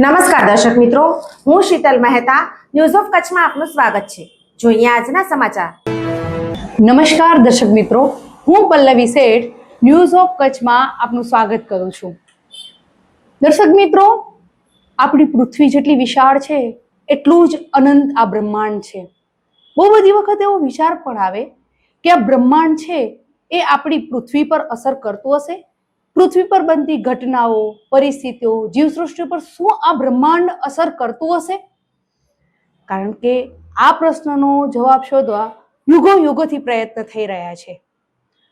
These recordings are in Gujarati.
નમસ્કાર દર્શક મિત્રો, હું શીતલ મહેતા ન્યૂઝ ઓફ કચ્છમાં આપનું સ્વાગત છે. જોઈએ આજના સમાચાર. નમસ્કાર દર્શક મિત્રો, હું પલ્લવી શેઠ ન્યૂઝ ઓફ કચ્છમાં આપનું સ્વાગત કરું છું. દર્શક મિત્રો, આપણી પૃથ્વી જેટલી વિશાળ છે, એટલું જ અનંત આ બ્રહ્માંડ છે. બહુ બધી વખત એવો વિચાર પણ આવે કે આ બ્રહ્માંડ છે એ આપણી પૃથ્વી પર અસર કરતું હશે? પૃથ્વી પર બનતી ઘટનાઓ, પરિસ્થિતિઓ, જીવસૃષ્ટિ પર શું આ બ્રહ્માંડ અસર કરતું હશે? કારણ કે આ પ્રશ્નનો જવાબ શોધવા યુગો યુગોથી પ્રયત્ન થઈ રહ્યા છે.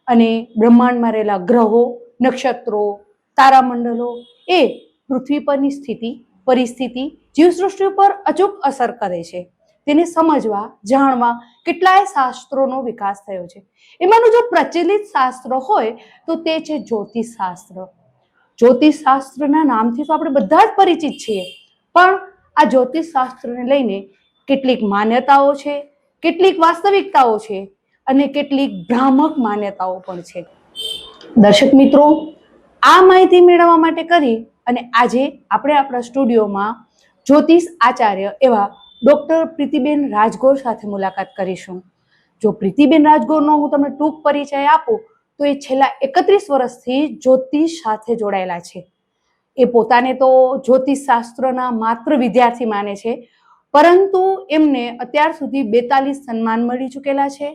અને બ્રહ્માંડમાં રહેલા ગ્રહો, નક્ષત્રો, તારામંડલો એ પૃથ્વી પરની સ્થિતિ, પરિસ્થિતિ, જીવસૃષ્ટિ પર અચૂક અસર કરે છે. તેને સમજવા, જાણવા કેટલાય શાસ્ત્રોનો વિકાસ થયો છે. એમાંનું જો પ્રચલિત શાસ્ત્ર હોય, તો તે છે જ્યોતિષ શાસ્ત્ર. જ્યોતિષ શાસ્ત્રના નામથી તો આપણે બધા જ પરિચિત છીએ, પણ આ જ્યોતિષ શાસ્ત્રને લઈને કેટલીક માન્યતાઓ છે, કેટલીક વાસ્તવિકતાઓ છે, અને કેટલીક ભ્રામક માન્યતાઓ પણ છે. દર્શક મિત્રો, આ માહિતી મેળવવા માટે કરી અને આજે આપણે આપણા સ્ટુડિયોમાં જ્યોતિષ આચાર્ય એવા ડૉક્ટર પ્રીતિબેન રાજગોર સાથે મુલાકાત કરીશું. જો પ્રીતિબેન રાજગોરનો હું તમને ટૂંક પરિચય આપું, તો એ છેલ્લા એકત્રીસ વર્ષથી જ્યોતિષ સાથે જોડાયેલા છે. એ પોતાને તો જ્યોતિષ શાસ્ત્રના માત્ર વિદ્યાર્થી માને છે, પરંતુ એમને અત્યાર સુધી બેતાલીસ સન્માન મળી ચૂકેલા છે.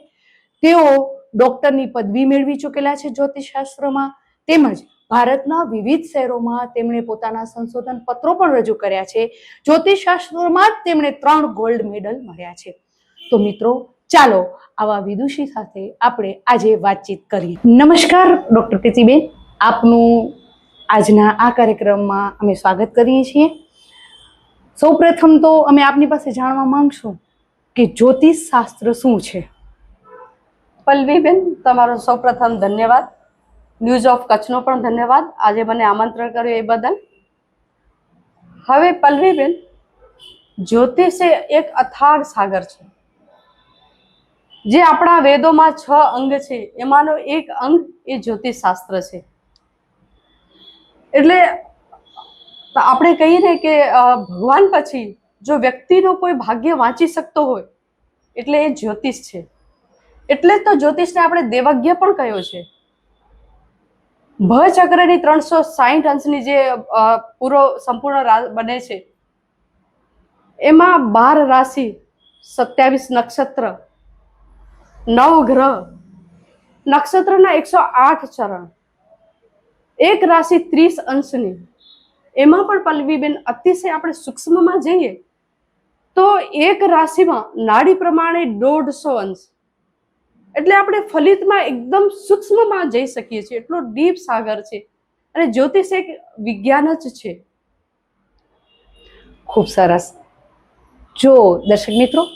તેઓ ડોક્ટરની પદવી મેળવી ચૂકેલા છે જ્યોતિષ શાસ્ત્રમાં, તેમજ ભારતના વિવિધ શહેરોમાં તેમણે પોતાના સંશોધન પત્રો પણ રજૂ કર્યા છે. જ્યોતિષશાસ્ત્રમાં જ તેમણે ત્રણ ગોલ્ડ મેડલ મળ્યા છે. તો મિત્રો, ચાલો આવા વિદુષી સાથે આપણે આજે વાતચીત કરીએ. નમસ્કાર, ડૉક્ટર પ્રીતિબેન. આપનું આજના આ કાર્યક્રમમાં અમે સ્વાગત કરીએ છીએ. સૌપ્રથમ તો અમે આપની પાસે જાણવા માંગશું કે જ્યોતિષ શાસ્ત્ર શું છે? પલ્લવીબેન, તમારો સૌપ્રથમ ધન્યવાદ. ન્યૂઝ ઓફ કચ્છનો પણ ધન્યવાદ. આજે મને આમંત્રણ કર્યું એ બદલ. હવે પલ્લવીબેન, જ્યોતિષ એ એક અથાગ સાગર છે. જે આપણા વેદોમાં છ અંગ છે. એમાંનો એક અંગ એ જ્યોતિષ શાસ્ત્ર છે. એટલે આપણે કહીએ કે ભગવાન પછી જો વ્યક્તિનો કોઈ ભાગ્ય વાંચી શકતો હોય, એટલે એ જ્યોતિષ છે. એટલે તો જ્યોતિષને આપણે દેવજ્ઞ પણ કહ્યો છે. ભ ચક્રની ત્રણસો સાહીઠ અંશની જે પૂરો સંપૂર્ણ બને છે. એમાં બાર રાશિ, સત્યાવીસ નક્ષત્ર, નવ ગ્રહ, નક્ષત્રના એકસો આઠ ચરણ, એક રાશિ ત્રીસ અંશની. એમાં પણ પલ્લવીબેન, અતિશય આપણે સૂક્ષ્મમાં જઈએ, તો એક રાશિમાં નાડી પ્રમાણે દોઢસો અંશ એટલે આપણે ફલિતમાં એકદમ સૂક્ષ્મમાં જઈ શકીએ છીએ. એટલો ડીપ સાગર છે. અને જ્યોતિષ એક વિજ્ઞાન જ છે. ખૂબ સરસ. જો દર્શક મિત્રો,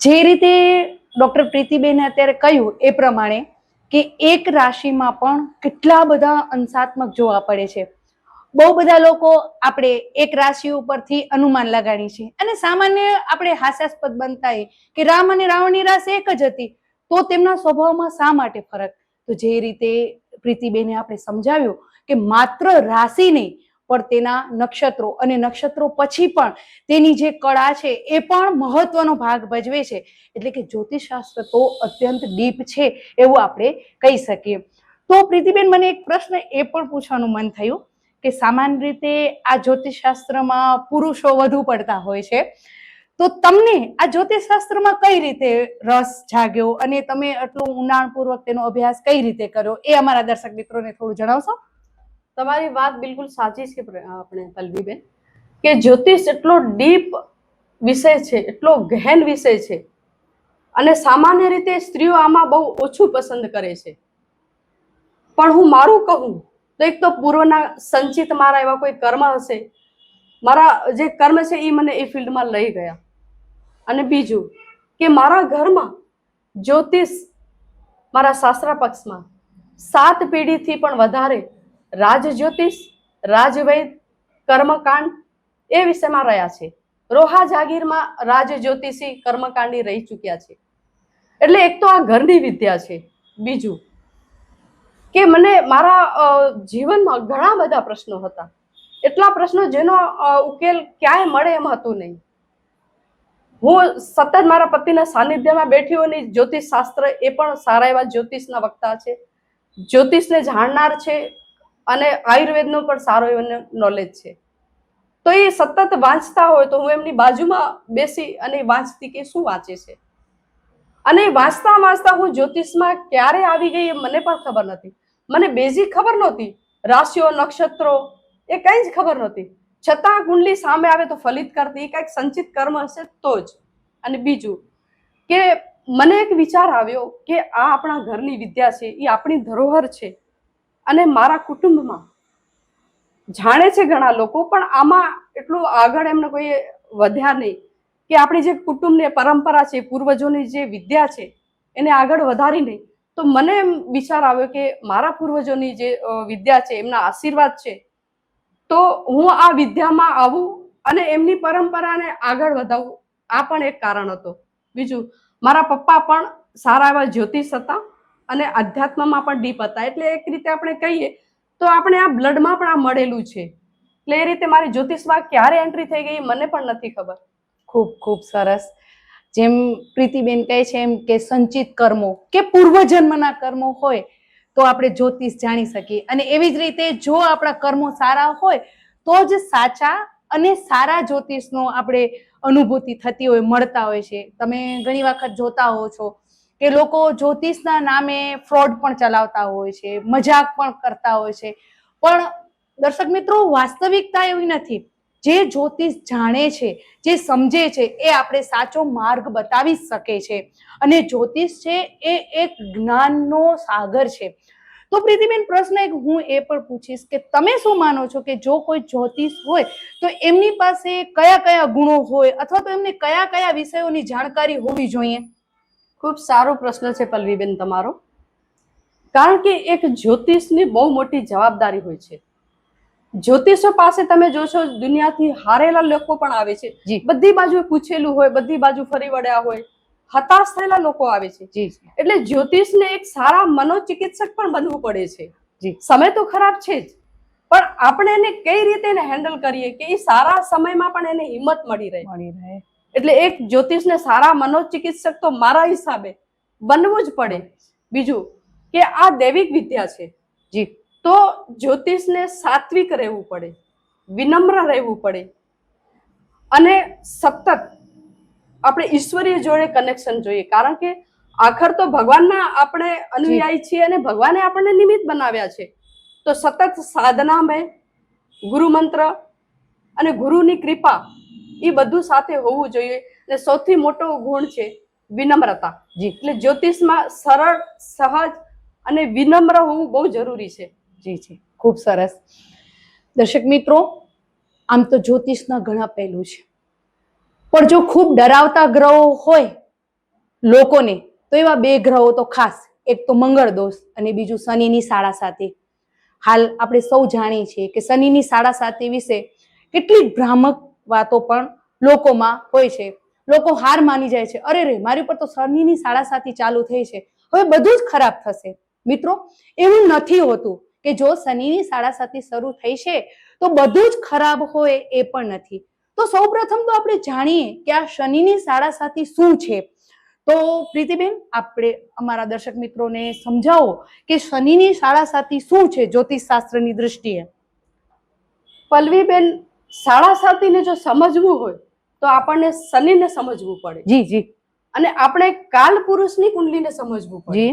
જે રીતે ડૉક્ટર પ્રીતિબેને અત્યારે કહ્યું એ પ્રમાણે કે એક રાશિમાં પણ કેટલા બધા અંશાત્મક જોવા પડે છે. બહુ બધા લોકો આપણે એક રાશિ ઉપરથી અનુમાન લગાડી છે અને સામાન્ય આપણે હાસ્યાસ્પદ બનતા કે રામ અને રાવણની રાશિ એક જ હતી. તો તેમના સ્વભાવમાં શા માટે ફરક? તો જે રીતે પ્રીતિબેને આપણે સમજાવ્યું કે માત્ર રાશિ નહીં, પણ તેના નક્ષત્રો અને નક્ષત્રો પછી પણ તેની જે કળા છે એ પણ મહત્વનો ભાગ ભજવે છે. એટલે કે જ્યોતિષશાસ્ત્ર તો અત્યંત ડીપ છે એવું આપણે કહી શકીએ. તો પ્રીતિબેન, મને એક પ્રશ્ન એ પણ પૂછવાનું મન થયું કે સામાન્ય રીતે આ જ્યોતિષશાસ્ત્રમાં પુરુષો વધુ પડતા હોય છે. તો તમને આ જ્યોતિષશાસ્ત્રમાં કઈ રીતે રસ જાગ્યો અને તમે આટલું ઊંડાણપૂર્વક તેનો અભ્યાસ કઈ રીતે કર્યો એ અમારા દર્શક મિત્રોને થોડું જણાવશો? તમારી વાત બિલકુલ સાચી છે આપણે પલ્લવીબેન, કે જ્યોતિષ એટલો ડીપ વિષય છે, એટલો ગહેન વિષય છે અને સામાન્ય રીતે સ્ત્રીઓ આમાં બહુ ઓછું પસંદ કરે છે. પણ હું મારું કહું, તો એક તો પૂર્વના સંચિત મારા એવા કોઈ કર્મ હશે, મારા જે કર્મ છે એ મને એ ફિલ્ડમાં લઈ ગયા. અને બીજું કે મારા ઘરમાં જ્યોતિષ મારા સાસરા પક્ષમાં સાત પેઢીથી પણ વધારે રાજ જ્યોતિષ, રાજવૈદ, કર્મકાંડ એ વિષયમાં રહ્યા છે. રોહા જાગીરમાં રાજ જ્યોતિષી કર્મકાંડી રહી ચૂક્યા છે. એટલે એક તો આ ઘરની વિદ્યા છે. બીજું કે મને મારા જીવનમાં ઘણા બધા પ્રશ્નો હતા. એટલા પ્રશ્નો જેનો ઉકેલ ક્યાંય મળે એમ હતું નહીં. હું સતત મારા પતિના સાનિધ્યમાં બેઠી ને જ્યોતિષ શાસ્ત્ર એ પણ સારા એવા જ્યોતિષના વક્તા છે. જ્યોતિષને જાણનાર છે અને આયુર્વેદનો પણ સારો એવો નોલેજ છે. તો એ સતત વાંચતા હોય તો હું એમની બાજુમાં બેસી અને વાંચતી કે શું વાંચે છે? અને વાંચતા વાંચતા હું જ્યોતિષમાં ક્યારે આવી ગઈ એ મને પણ ખબર નથી મને બેઝિક ખબર નહોતી. રાશિઓ, નક્ષત્રો એ કંઈ જ ખબર નહોતી. છતાં કુંડલી સામે આવે તો ફલિત કરતી. કંઈક સંચિત કર્મ હશે તો જ. અને બીજું કે મને એક વિચાર આવ્યો કે આ આપણા ઘરની વિદ્યા છે, એ આપણી ધરોહર છે. અને મારા કુટુંબમાં જાણે છે ઘણા લોકો, પણ આમાં એટલું આગળ એમને કોઈ વધ્યા નહીં કે આપણી જે કુટુંબની પરંપરા છે, પૂર્વજોની જે વિદ્યા છે, એને આગળ વધારી નહીં. તો મને એમ વિચાર આવ્યો કે મારા પૂર્વજોની જે વિદ્યા છે, એમના આશીર્વાદ છે તો હું આ વિદ્યામાં આવું અને એમની પરંપરાને આગળ વધાવું, આ પણ એક કારણ હતો. બીજું, મારા પપ્પા પણ સારા એવા જ્યોતિષ હતા અને અધ્યાત્મમાં પણ ડીપ હતા. એટલે એક રીતે આપણે કહીએ તો આપણે આ બ્લડમાં પણ આ મળેલું છે. એટલે એ રીતે મારી જ્યોતિષમાં ક્યારે એન્ટ્રી થઈ ગઈ મને પણ નથી ખબર. ખૂબ ખૂબ સરસ. જેમ પ્રીતિબેન કહે છે એમ કે સંચિત કર્મો કે પૂર્વજન્મના કર્મો હોય તો આપણે જ્યોતિષ જાણી શકીએ. અને એવી જ રીતે જો આપણા કર્મો સારા હોય, તો જ સાચા અને સારા જ્યોતિષનો આપણે અનુભૂતિ થતી હોય, મળતા હોય છે. તમે ઘણી વખત જોતા હો છો કે લોકો જ્યોતિષના નામે ફ્રોડ પણ ચલાવતા હોય છે, મજાક પણ કરતા હોય છે. પણ દર્શક મિત્રો, વાસ્તવિકતા એવી નથી. જે જ્યોતિષ જાણે છે, જે સમજે છે, એ આપણે સાચો માર્ગ બતાવી શકે છે. અને જ્યોતિષ છે, એ એક જ્ઞાનનો સાગર છે. તો પ્રીતિબેન, પ્રશ્ન એક હું એ પણ પૂછીશ કે તમે શું માનો છો કે જો કોઈ જ્યોતિષ હોય, તો એમની પાસે કયા કયા ગુણો હોય અથવા તો એમને કયા કયા વિષયોની જાણકારી હોવી જોઈએ? ખૂબ સારો પ્રશ્ન છે પલ્લવીબેન તમારો. કારણ કે એક જ્યોતિષની બહુ મોટી જવાબદારી હોય છે. જ્યોતિષો પાસે તમે જોશો દુનિયાથી હારેલા લોકો પણ આવે છે. બધી બાજુ પૂછેલું હોય બધી બાજુ ફરી વળ્યા હોય હતાશ થયેલા લોકો આવે છે. એટલે જ્યોતિષને એક સારા મનોચિકિત્સક પણ બનવું પડે છે. સમય તો ખરાબ છે જ પણ આપણે એને કઈ રીતે એને હેન્ડલ કરીએ કે એ સારા સમયમાં પણ એને હિંમત મળી રહે. મળી રહે. એટલે એક જ્યોતિષને સારા મનોચિકિત્સક તો મારા હિસાબે બનવું જ પડે. બીજું કે આ દૈવિક વિદ્યા છે. જી. તો જ્યોતિષને સાત્વિક રહેવું પડે વિનમ્ર રહેવું પડે અને સતત આપણે ઈશ્વરીય જોડે કનેક્શન જોઈએ. કારણ કે આખર તો ભગવાનના આપણે અનુયાયી છીએ અને ભગવાને આપણને નિમિત્ત બનાવ્યા છે. તો સતત સાધનામય ગુરુ મંત્ર અને ગુરુની કૃપા એ બધું સાથે હોવું જોઈએ અને સૌથી મોટો ગુણ છે વિનમ્રતા. જી. એટલે જ્યોતિષમાં સરળ સહજ અને વિનમ્ર હોવું બહુ જરૂરી છે. જી જી. ખૂબ સરસ. દર્શક મિત્રો, આમ તો જ્યોતિષના ઘણા પહેલું છે. પણ જો ખૂબ ડરાવતા ગ્રહો હોય લોકોને, તો એવા બે ગ્રહો તો ખાસ. એક તો મંગળ દોષ અને બીજું શનિની સાડા સાતી. હાલ આપણે સૌ જાણીએ છીએ કે શનિની સાડા સાતી વિશે કેટલી ભ્રામક વાતો પણ લોકોમાં હોય છે. લોકો હાર માની જાય છે. અરે રે, મારી ઉપર તો શનિની સાડા સાતી ચાલુ થઈ છે. હવે બધું જ ખરાબ થશે. મિત્રો, એવું નથી હોતું કે જો શનિની સાડા સાતી શરૂ થઈ છે તો બધું જ ખરાબ હોય એ પણ નથી. તો સૌપ્રથમ તો આપણે જાણીએ કે આ શનિની સાડા સાતી શું છે. તો પ્રીતિબેન આપણે અમારા દર્શક મિત્રોને સમજાવો કે શનિની સાડા સાતી શું છે જ્યોતિષ શાસ્ત્રની દૃષ્ટિએ પલ્લવીબેન સાડા સાતીને જો સમજવું હોય તો આપણને શનિને સમજવું પડે. જી જી. અને આપણે કાલ પુરુષની કુંડલીને સમજવું પડે. જી.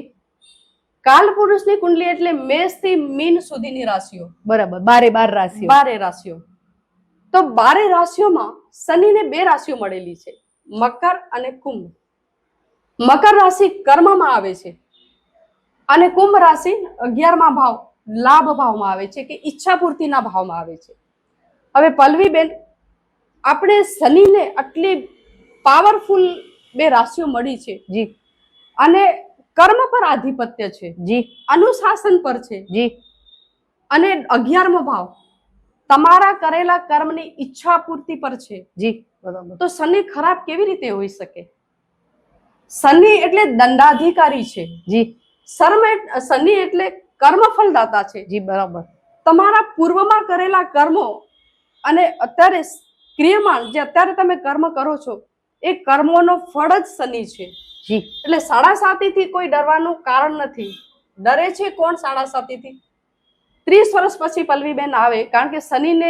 કાલ પુરુષની કુંડલી એટલે મેષથી મીન સુધીની રાશિઓ. બરાબર બારે બાર રાશિઓ. બારે રાશિઓ. તો બારે રાશિઓમાં શનિને બે રાશિઓ મળેલી છે મકર અને કુંભ. મકર રાશિ કર્મમાં આવે છે અને કુંભ રાશિ અગિયારમાં ભાવ લાભ ભાવમાં આવે છે કે ઈચ્છા પૂર્તિના ભાવમાં આવે છે. હવે પલ્લવીબેન આપણે શનિને આટલી પાવરફુલ બે રાશિઓ મળી છે જી. અને કર્મ પર આધિપત્ય છે. જી. અનુશાસન પર છે. જી. અને અગિયારમો ભાવ તમારા કરેલા કર્મની ઈચ્છા પૂર્તિ પર છે. જી બરાબર. તો શનિ ખરાબ કેવી રીતે હોઈ શકે? શનિ એટલે દંડાધિકારી છે. જી. શર્મ શનિ એટલે કર્મફલદાતા છે. જી બરાબર. તમારા પૂર્વમાં કરેલા કર્મો અને અત્યારે ક્રિયમાન જે અત્યારે તમે કર્મ કરો છો એ કર્મોનો ફળ જ શનિ છે. જી. એટલે સાડા સાતીથી કોઈ ડરવાનું કારણ નથી. ડરે છે કોણ સાડા સાતીથી ત્રીસ વર્ષ પછી પલ્લવીબેન આવે કારણ કે શનિને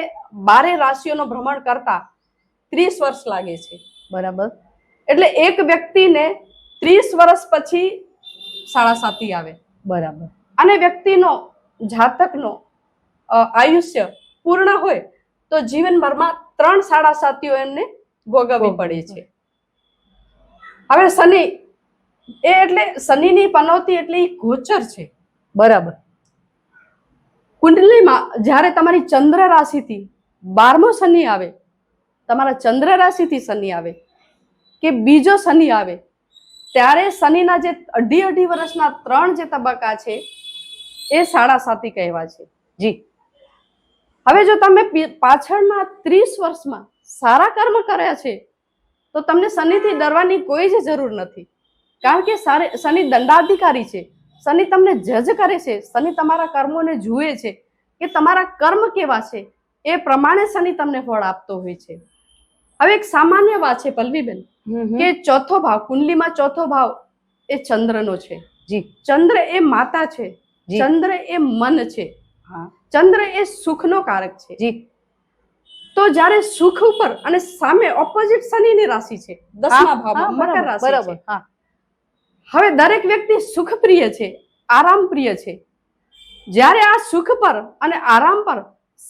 બારે રાશિઓનો ભ્રમણ કરતા ત્રીસ વર્ષ લાગે છે. બરાબર. એટલે એક વ્યક્તિને ત્રીસ વર્ષ પછી સાડા સાતી આવે. બરાબર. અને વ્યક્તિનો જાતકનો આયુષ્ય પૂર્ણ હોય તો જીવનભરમાં ત્રણ સાડા સાતીઓ એમને ભોગવવી પડે છે. હવે શનિ એ એટલે શનિની પનોતી એટલે એ ગોચર છે. બરાબર. કુંડલીમાં જ્યારે તમારી ચંદ્ર રાશિથી બારમો શનિ આવે તમારા ચંદ્ર રાશિથી શનિ આવે કે બીજો શનિ આવે ત્યારે શનિના જે અઢી અઢી વર્ષના ત્રણ જે તબક્કા છે એ સાડા સાતી કહેવા છે. જી. હવે જો તમે પાછળના ત્રીસ વર્ષમાં સારા કર્મ કર્યા છે તો તમને શનિથી ડરવાની કોઈ જ જરૂર નથી. કારણ કે શનિ દંડાધિકારી છે. શનિ તમને જજ કરે છે. શનિ તમારા કર્મોને જુએ છે કે તમારા કર્મ કેવા છે. એ પ્રમાણે શનિ તમને ફળ આપતો હોય છે. હવે એક સામાન્ય વાત છે પલ્લવીબેન કે ચોથો ભાવ કુંડલીમાં ચોથો ભાવ એ ચંદ્રનો છે. જી. ચંદ્ર એ માતા છે. ચંદ્ર એ મન છે. ચંદ્ર એ સુખનો કારક છે. જી. તો જ્યારે સુખ ઉપર અને સામે ઓપોઝિટ શનિની રાશિ છે દસમા હા, ભાવમાં મકર રાશિ બરાબર હા. હવે દરેક વ્યક્તિ સુખપ્રિય છે આરામ પ્રિય છે. જ્યારે આ સુખ પર અને આરામ પર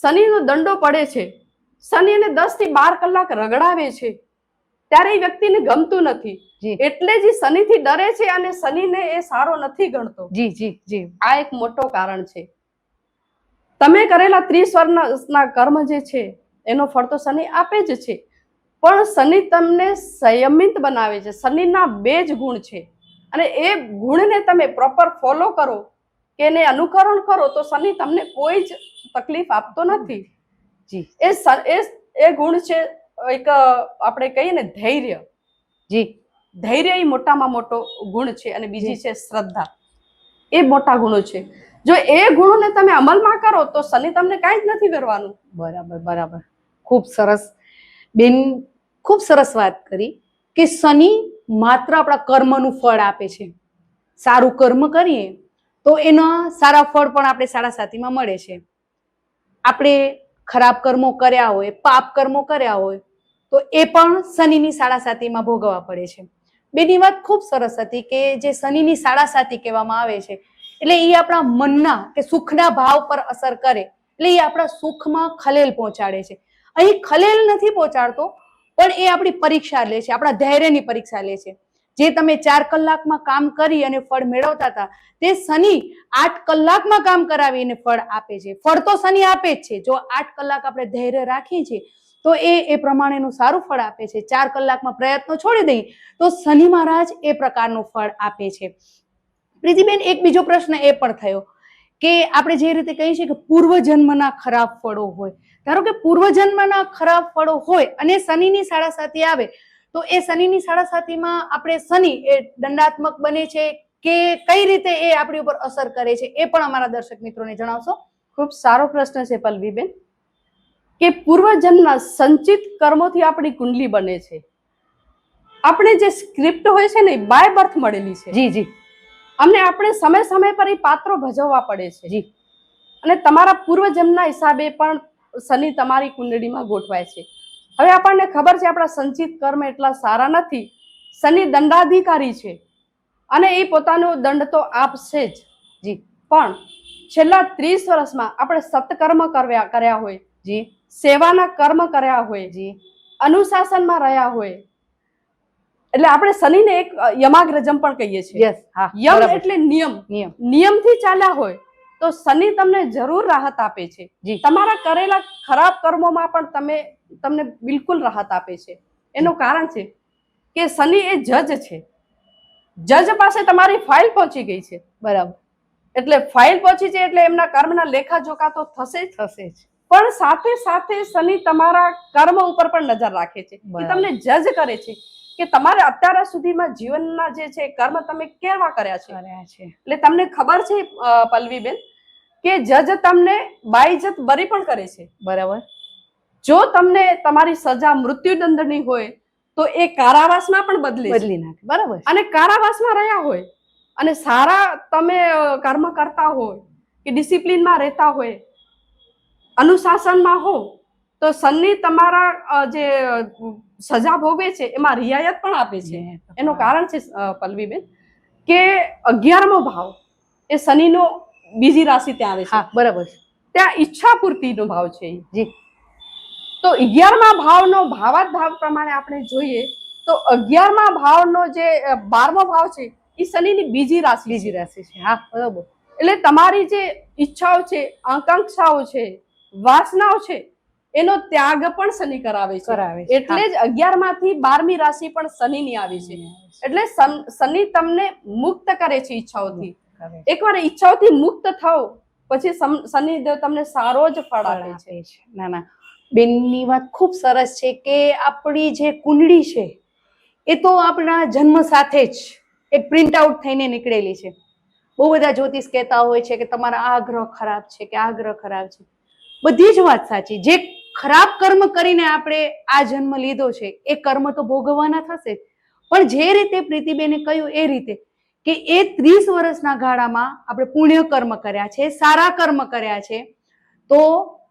શનિનો દંડો પડે છે શનિ એને દસથી બાર કલાક રગડાવે છે ત્યારે એ વ્યક્તિને ગમતું નથી. એટલે જ શનિથી ડરે છે અને શનિને એ સારો નથી ગણતો. જી જી જી. આ એક મોટો કારણ છે. તમે કરેલા ત્રીસ વર્ષના કર્મ જે છે એનો ફળ તો શનિ આપે જ છે. પણ શનિ તમને સંયમિત બનાવે છે. શનિના બે જ ગુણ છે. અને એ ગુણને તમે પ્રોપર ફોલો કરો કે એને અનુકરણ કરો તો શનિ તમને કોઈ જ તકલીફ આપતો નથી. જી. એ એ એ ગુણ છે એક આપણે કહીએ ને ધૈર્ય. જી. ધૈર્ય એ મોટામાં મોટો ગુણ છે અને બીજી છે શ્રદ્ધા. એ મોટા ગુણો છે. જો એ ગુણોને તમે અમલમાં કરો તો શનિ તમને કાંઈ જ નથી કરવાનું. બરાબર બરાબર. ખૂબ સરસ. બેન ખૂબ સરસ વાત કરી કે શનિ માત્ર આપણા કર્મનું ફળ આપે છે. સારું કર્મ કરીએ તો એના સારા ફળ પણ આપણે સાડા સાતીમાં મળે છે. આપણે ખરાબ કર્મો કર્યા હોય, પાપ કર્મો કર્યા હોય, તો એ પણ શનિની સાડા સાતીમાં ભોગવવા પડે છે. બેની વાત ખૂબ સરસ હતી કે જે શનિની સાડા સાતી કહેવામાં આવે છે, એટલે એ આપણા મનના કે સુખના ભાવ પર અસર કરે, એટલે એ આપણા સુખમાં ખલેલ પહોંચાડે છે. અહીં ખલેલ નથી પહોંચાડતો પણ એ આપણી પરીક્ષા લે છે, આપણા ધૈર્યની પરીક્ષા લે છે. જે તમે ચાર કલાકમાં કામ કરી અને ફળ મેળવતા હતા, તે શનિ આઠ કલાકમાં કામ કરાવીને ફળ આપે છે. ફળ તો શનિ આપે જ છે. જો આઠ કલાક આપણે ધૈર્ય રાખીએ છીએ, તો એ એ પ્રમાણેનું સારું ફળ આપે છે. ચાર કલાકમાં પ્રયત્નો છોડી દઈએ તો શનિ મહારાજ એ પ્રકારનું ફળ આપે છે. પ્રીતિબેન, એક બીજો પ્રશ્ન એ પણ થયો. કે આપણે જે રીતે કહીએ છીએ કે પૂર્વજન્મના ખરાબ ફળો હોય. ધારો કે પૂર્વજન્મના ખરાબ ફળો હોય અને શનિની સાડા સાતી આવે તો એ શનિની સાડા સાતીમાં આપણે શનિ એ દંડાત્મક બને છે કે કઈ રીતે એ આપણી ઉપર અસર કરે છે એ પણ અમારા દર્શક મિત્રોને જણાવશો. ખૂબ સારો પ્રશ્ન છે પલ્લવીબેન. કે પૂર્વજન્મના સંચિત કર્મોથી આપણી કુંડલી બને છે. આપણે જે સ્ક્રિપ્ટ હોય છે ને બાય બર્થ મળેલી છે. જી જી. અમને આપણે સમય સમય પર એ પાત્રો ભજવવા પડે છે. જી. અને તમારા પૂર્વજન્મના હિસાબે પણ શનિ તમારી કુંડળીમાં ગોઠવાય છે. હવે આપણને ખબર છે આપણા સંચિત કર્મ એટલા સારા નથી. શનિ દંડાધિકારી છે. અને એ પોતાનો દંડ તો આપશે જ. જી. પણ છેલ્લા ત્રીસ વર્ષમાં આપણે સત્કર્મ કર્યા કર્યા હોય. જી. સેવાના કર્મ કર્યા હોય. જી. અનુશાસનમાં રહ્યા હોય. એટલે આપણે શનિને એક યમાગ્રજમ પણ કહીએ છીએ. યસ હા યમ એટલે નિયમ. નિયમ. નિયમથી ચાલ્યા હોય તો શનિ તમને જરૂર રાહત આપે છે. તમારા કરેલા ખરાબ કર્મોમાં પણ તમે તમને બિલકુલ રાહત આપે છે. એનું કારણ છે કે શનિ એ જજ છે. જજ પાસે તમારી ફાઇલ પહોંચી ગઈ છે. બરાબર. એટલે ફાઇલ પહોંચી છે એટલે એમના કર્મના લેખા જોખા તો થશે જ. થશે જ. પણ સાથે સાથે શનિ તમારા કર્મ ઉપર પણ નજર રાખે છે. એ તમને જજ કરે છે. કે તમારે અત્યાર સુધીમાં જીવનના જે છે કર્મ તમે કેવા કર્યા છે? એટલે તમને ખબર છે પલ્વીબેન કે જજ તમને બાઈજત બરી પણ કરે છે. બરાબર. જો તમને તમારી સજા મૃત્યુદંડની હોય તો એ કારાવાસમાં પણ બદલી. બદલી નાખે. બરાબર. અને કારાવાસમાં રહ્યા હોય અને સારા તમે કર્મ કરતા હોય કે ડિસિપ્લિનમાં રહેતા હોય અનુશાસનમાં હો તો સન્ની તમારા જે સજા ભોગવે છે એમાં રિયાયત પણ આપે છે. એનું કારણ છે પલ્લવીબેન કે અગિયારમો ભાવ એ શનિનો બીજી રાશિ ત્યાં આવે છે. બરાબર. ત્યાં ઈચ્છા પૂર્તિનો ભાવ છે. જી. તો અગિયારમા ભાવનો ભાવાત ભાવ પ્રમાણે આપણે જોઈએ તો અગિયારમા ભાવનો જે બારમો ભાવ છે એ શનિની બીજી રાશિ બીજી રાશિ છે. હા બરાબર. એટલે તમારી જે ઈચ્છાઓ છે આકાંક્ષાઓ છે વાસનાઓ છે એનો ત્યાગ પણ શનિ કરાવે છે. એટલે જ અગિયારમાંથી બારમી રાશિ પણ શનિ ની આવી છે. એટલે શનિ તમને મુક્ત કરે છે ઈચ્છાઓથી. એકવાર ઈચ્છાઓથી મુક્ત થાવ પછી શનિ શનિદેવ તમને સારો જ ફળ ફળ આપે છે. આપે છે. ના ના. બેનની વાત ખૂબ સરસ છે કે આપણી જે કુંડળી છે એ તો આપણા જન્મ સાથે જ એક પ્રિન્ટ આઉટ થઈને નીકળેલી છે. બહુ બધા જ્યોતિષ કહેતા હોય છે કે તમારા આ ગ્રહ ખરાબ છે કે આ ગ્રહ ખરાબ છે. બધી જ વાત સાચી. જે ખરાબ કર્મ કરીને આપણે આ જન્મ લીધો છે, એ કર્મ તો ભોગવવાના થશે. પણ જે રીતે પ્રીતિબેને કહ્યું એ રીતે કે એ ત્રીસ વર્ષના ગાળામાં આપણે પુણ્ય કર્મ કર્યા છે, સારા કર્મ કર્યા છે, તો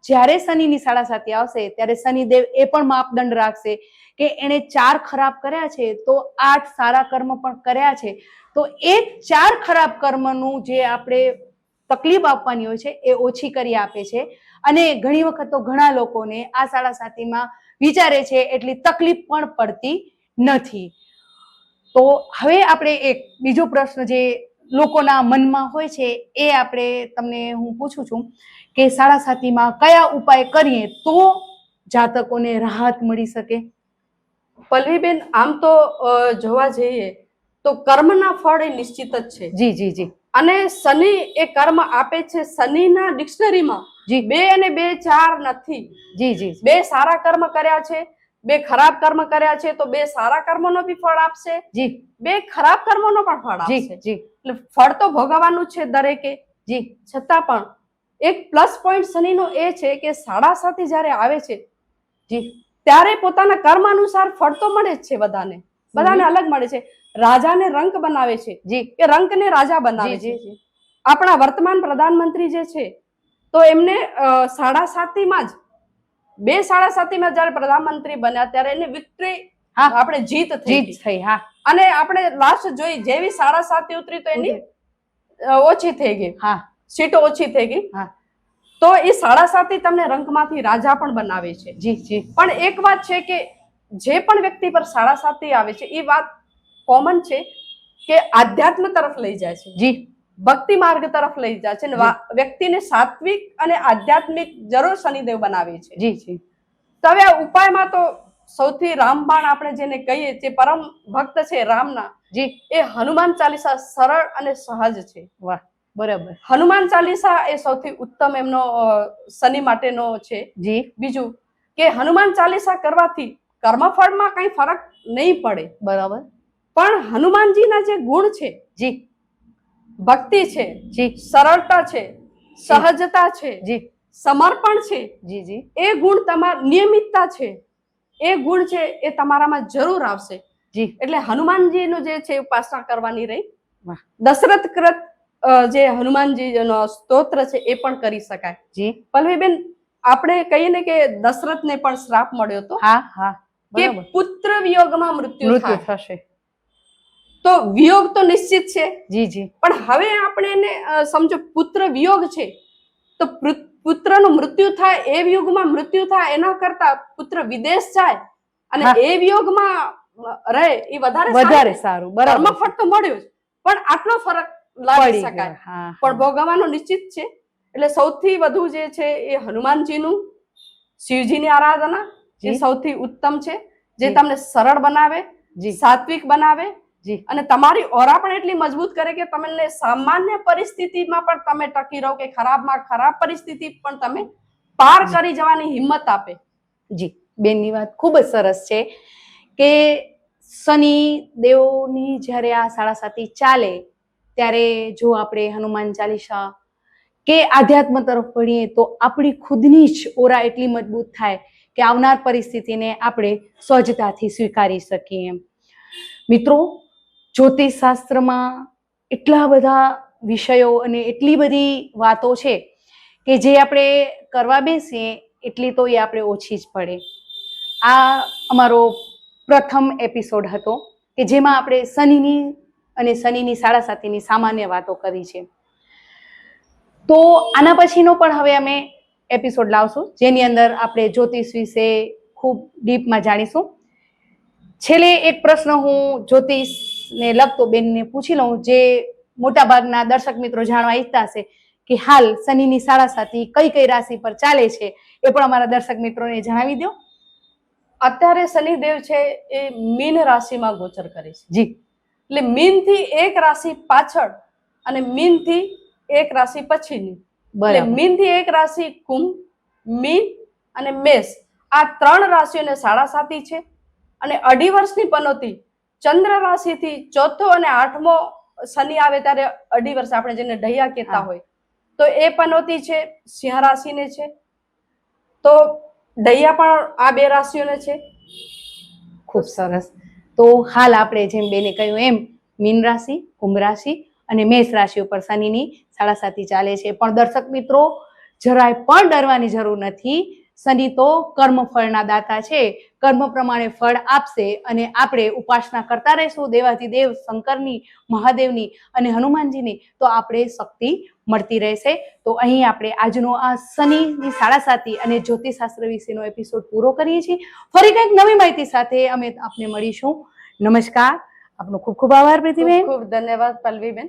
જ્યારે શનિની સાડા સાથે આવશે, ત્યારે શનિદેવ એ પણ માપદંડ રાખશે કે એણે ચાર ખરાબ કર્યા છે, તો આઠ સારા કર્મ પણ કર્યા છે. તો એ ચાર ખરાબ કર્મનું જે આપણે તકલીફ આપવાની હોય છે એ ઓછી કરી આપે છે. અને ઘણી વખત તો ઘણા લોકોને આ સાડા સાતીમાં વિચારે છે એટલી તકલીફ પણ પડતી નથી. તો હવે આપણે એક બીજો પ્રશ્ન જે લોકોના મનમાં હોય છે એ આપણે તમને હું પૂછું છું કે સાડા સાતીમાં કયા ઉપાય કરીએ તો જાતકોને રાહત મળી શકે? પલ્લવીબેન આમ તો જોવા જઈએ તો કર્મના ફળ એ નિશ્ચિત જ છે. જી જી જી. અને શનિ એ કર્મ આપે છે. શનિના ડિક્શનરીમાં જી. બે અને બે ચાર નથી. જી જી. બે સારા કર્મ કર્યા છે બે ખરાબ કર્મ કર્યા છે તો બે સારા કર્મનો બી ફળ આપશે. જી. બે ખરાબ કર્મનો પણ ફળ જી આપશે. જી. એટલે ફળ તો ભોગવવાનું છે દરેકે. જી. છતાં પણ એક પ્લસ પોઈન્ટ શનિનો એ છે કે સાડા સાતી જ્યારે આવે છે જી. ત્યારે પોતાના કર્મ અનુસાર ફળ તો મળે જ છે બધાને. બધાને અલગ મળે છે. રાજાને રંક બનાવે છે. જી. એ રંકને રાજા બનાવે છે. આપણા વર્તમાન પ્રધાનમંત્રી જે છે તો એમને સાડા સાતીમાં જ બે સાડા સાતીમાં જયારે પ્રધાનમંત્રી બન્યા ત્યારે એને વિક્ટરી. આપણે જીત થઈ જીત થઈ હા. અને આપણે લાસ્ટ જોઈ જેવી સાડા સાતી ઉતરી તો એની ઓછી થઈ ગઈ. હા. સીટો ઓછી થઈ ગઈ. હા. તો એ સાડા સાતી તમને રંકમાંથી રાજા પણ બનાવે છે. જી જી. પણ એક વાત છે કે જે પણ વ્યક્તિ પર સાડા સાતી આવે છે એ વાત કોમન છે કે આધ્યાત્મ તરફ લઈ જાય છે. જી. ભક્તિ માર્ગ તરફ લઈ જાય છે વ્યક્તિને સાત્વિક અને આધ્યાત્મિક જરૂર શનિદેવ બનાવે છે. જી જી. તો હવે આ ઉપાયમાં તો સૌથી રામબાણ આપણે જેને કહીએ જે પરમ ભક્ત છે રામના જી. એ હનુમાન ચાલીસા સરળ અને સહજ છે. વાહ બરાબર. હનુમાન ચાલીસા એ સૌથી ઉત્તમ એમનો શનિ માટેનો છે. જી. બીજું કે હનુમાન ચાલીસા કરવાથી કર્મફળમાં કઈ ફરક નહીં પડે. બરાબર. પણ હનુમાનજીના જે ગુણ છે જી. ભક્તિ છે જી. સરળતા છે સહજતા છે જી. સમર્પણ છે જી જી. એ ગુણ તમાર નિયમિતતા છે. એ ગુણ છે એ તમારામાં જરૂર આવશે. જી. એટલે હનુમાનજીનું જે છે ઉપાસના કરવાની રહી. દશરથ કૃત જે જે હનુમાનજીનો સ્તોત્ર છે એ પણ કરી શકાય. જી. પલ્લવીબેન આપણે કહીએ ને કે દશરથને પણ શ્રાપ મળ્યો હતો હા હા. કે પુત્ર વિયોગમાં મૃત્યુ થશે. તો વિયોગ તો નિશ્ચિત છે. જી જી. પણ હવે આપણે એને સમજો પુત્ર વિયોગ છે. તો પુત્રનું મૃત્યુ થાય એ વિયોગમાં મૃત્યુ થાય એના કરતા પુત્ર વિદેશ જાય અને એ વિયોગમાં રહે એ વધારે વધારે સારું બરાબર તો મળ્યું પણ આટલો ફરક લાવી શકાય. પણ ભોગવવાનો નિશ્ચિત છે. એટલે સૌથી વધુ જે છે એ હનુમાનજીનું શિવજીની આરાધના. જે. સૌથી ઉત્તમ છે. જે. તમને સરળ બનાવે જે. સાત્વિક બનાવે જી. અને તમારી ઓરા પણ એટલી મજબૂત કરે કે તમને સામાન્ય પરિસ્થિતિમાં પણ તમે ટકી રહો કે ખરાબમાં ખરાબ પરિસ્થિતિ પણ તમે પાર કરી જવાની હિંમત આપે. જી. બેનની વાત ખૂબ જ સરસ છે કે શનિ દેવની જ્યારે આ સાડા સાતી ચાલે ત્યારે જો આપણે હનુમાન ચાલીસા કે આધ્યાત્મ તરફ વળીએ તો આપણી ખુદની જ ઓરા એટલી મજબૂત થાય કે આવનાર પરિસ્થિતિને આપણે સહજતાથી સ્વીકારી શકીએ મિત્રો જ્યોતિષ શાસ્ત્રમાં એટલા બધા વિષયો અને એટલી બધી વાતો છે કે જે આપણે કરવા બેસીએ એટલી તો એ આપણે ઓછી જ પડે. આ અમારો પ્રથમ એપિસોડ હતો કે જેમાં આપણે શનિની અને શનિની સાડા સાતીની સામાન્ય વાતો કરી છે. તો આના પછીનો પણ હવે અમે એપિસોડ લાવશું, જેની અંદર આપણે જ્યોતિષ વિશે ખૂબ ડીપમાં જાણીશું. છેલ્લે એક પ્રશ્ન હું જ્યોતિષને લગતો બેનને પૂછી લઉં જે મોટાભાગના દર્શક મિત્રો જાણવા ઈચ્છતા હશે કે હાલ શનિની સાડા સાતી કઈ કઈ રાશિ પર ચાલે છે એ પણ અમારા દર્શક મિત્રોને જણાવી દો. અત્યારે શનિદેવ છે એ મીન રાશિમાં ગોચર કરે છે. જી. એટલે મીનથી એક રાશિ પાછળ અને મીનથી એક રાશિ પછીની. એટલે મીનથી એક રાશિ કુંભ મીન અને મેષ આ ત્રણ રાશિઓને સાડા સાતી છે. અને અઢી વર્ષની પનોતી ચંદ્ર રાશિથી ચોથો અને આઠમો શનિ આવે ત્યારે અઢી વર્ષ આપણે જેને ઢૈયા કહેતા હોય તો એ પનોતી છે સિંહ રાશિને છે. તો ઢૈયા પણ આ બે રાશિઓને છે. ખૂબ સરસ. તો હાલ આપણે જેમ બેને કહ્યું એમ મીન રાશિ કુંભ રાશિ અને મેષ રાશિ ઉપર શનિની સાડા સાતી ચાલે છે. પણ દર્શક મિત્રો જરાય પણ ડરવાની જરૂર નથી. શનિ તો કર્મ ફળના દાતા છે. કર્મ પ્રમાણે ફળ આપશે અને આપણે ઉપાસના કરતા રહીશું. દેવાથી દેવ શંકરની મહાદેવની અને હનુમાનજીની તો આપણે શક્તિ મળતી રહેશે. તો અહીં આપણે આજનો આ શનિની સાડા સાતી અને જ્યોતિષશાસ્ત્ર વિશેનો એપિસોડ પૂરો કરીએ છીએ. ફરી કંઈક નવી માહિતી સાથે અમે આપને મળીશું. નમસ્કાર. આપનો ખૂબ ખૂબ આભાર પ્રીતિબેન. ખૂબ ધન્યવાદ પલ્લવીબેન.